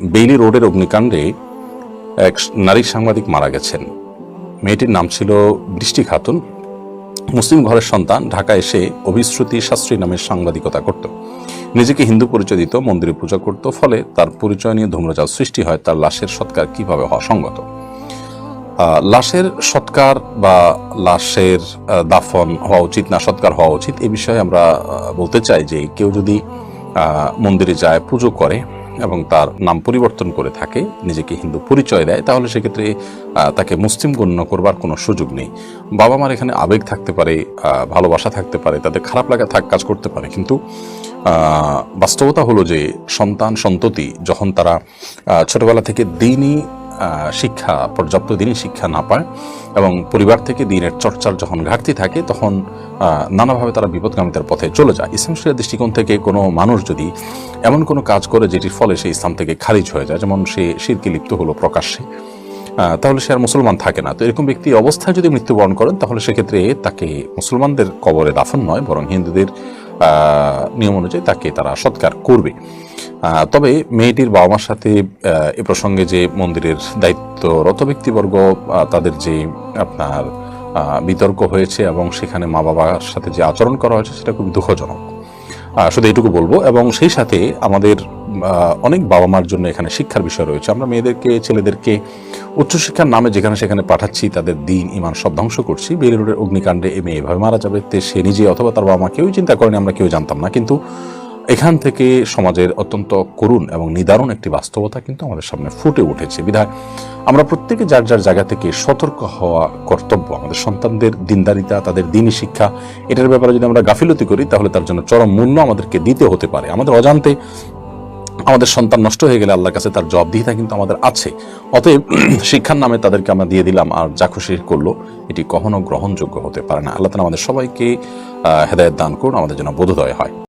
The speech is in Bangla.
বেইলি রোডের অগ্নিকাণ্ডে এক নারী সাংবাদিক মারা গেছেন। মেয়েটির নাম ছিল বৃষ্টি খাতুন। মুসলিম ঘরের সন্তান ঢাকা এসে অভিশ্রুতি শাস্ত্রী নামের সাংবাদিকতা করত। নিজেকে হিন্দু পরিচয় দিত মন্দিরে পূজা করত, ফলে তার পরিচয় নিয়ে ধূম্রজাল সৃষ্টি হয়, তার লাশের সৎকার কীভাবে হওয়া সঙ্গত। লাশের সৎকার বা লাশের দাফন হওয়া উচিত না, সৎকার হওয়া উচিত, এ বিষয়ে আমরা বলতে চাই যে কেউ যদি মন্দিরে যায়, পুজো করে এবং তার নাম পরিবর্তন করে থাকে, নিজেকে হিন্দু পরিচয় দেয়, তাহলে সেক্ষেত্রে তাকে মুসলিম গণ্য করবার কোনো সুযোগ নেই। বাবা মার এখানে আবেগ থাকতে পারে ভালোবাসা থাকতে পারে, তাদের খারাপ লাগা থাক, কাজ করতে পারে, কিন্তু বাস্তবতা হলো যে সন্তান সন্ততি যখন তারা ছোটবেলা থেকে দিনই শিক্ষা, পর্যাপ্ত দিনই শিক্ষা না পায় এবং পরিবার থেকে দিনের চর্চার যখন ঘাটতি থাকে, তখন নানাভাবে তারা বিপদগামিতার পথে চলে যায়। ইসলাম শরিয়ার দৃষ্টিকোণ থেকে কোনো মানুষ যদি এমন কোনো কাজ করে যেটির ফলে সে ইসলাম থেকে খারিজ হয়ে যায়, যেমন সে শিরকে লিপ্ত হলো প্রকাশ্যে তাহলে সে আর মুসলমান থাকে না। তো এরকম ব্যক্তি অবস্থায় যদি মৃত্যুবরণ করেন, তাহলে সেক্ষেত্রে তাকে মুসলমানদের কবরে দাফন নয়, বরং হিন্দুদের নিয়ম অনুযায়ী তাকে তারা সৎকার করবে। তবে মেয়েটির বাবা মার সাথে এ প্রসঙ্গে যে মন্দিরের দায়িত্বরত ব্যক্তিবর্গ তাদের যে আপনার বিতর্ক হয়েছে এবং সেখানে মা বাবার সাথে যে আচরণ করা হয়েছে সেটা খুব দুঃখজনক। শুধু এইটুকু বলব এবং সেই সাথে আমাদের অনেক বাবা মার জন্য এখানে শিক্ষার বিষয় রয়েছে। আমরা মেয়েদেরকে, ছেলেদেরকে উচ্চশিক্ষার নামে যেখানে সেখানে পাঠাচ্ছি, তাদের দিন, ইমান সব ধ্বংস করছি। বেলি রোডের অগ্নিকাণ্ডে এ মেয়ে এভাবে মারা যাবে তে সে নিজে অথবা তার বাবা মা কেউই চিন্তা করেনি, আমরা কেউ জানতাম না। কিন্তু এখান থেকে সমাজের অত্যন্ত করুণ এবং নিদারুণ একটি বাস্তবতা কিন্তু আমাদের সামনে ফুটে উঠেছে। বিধায় আমরা প্রত্যেকে যার যার জায়গা থেকে সতর্ক হওয়া কর্তব্য, আমাদের সন্তানদের দিনদারিতা, তাদের দিনই শিক্ষা, এটার ব্যাপারে যদি আমরা গাফিলতি করি, তাহলে তার জন্য চরম মূল্য আমাদেরকে দিতে হতে পারে। আমাদের অজান্তে আমাদের সন্তান নষ্ট হয়ে গেলে আল্লাহর কাছে তার জবাবদিহিতা কিন্তু আমাদের আছে। অতএব শিক্ষার নামে তাদেরকে আমরা দিয়ে দিলাম, আর যা খুশি করল, এটি কখনো গ্রহণযোগ্য হতে পারে না। আল্লাহ তালা আমাদের সবাইকে হেদায়ত দান করুন, আমাদের জন্য বোধোদয় হয়।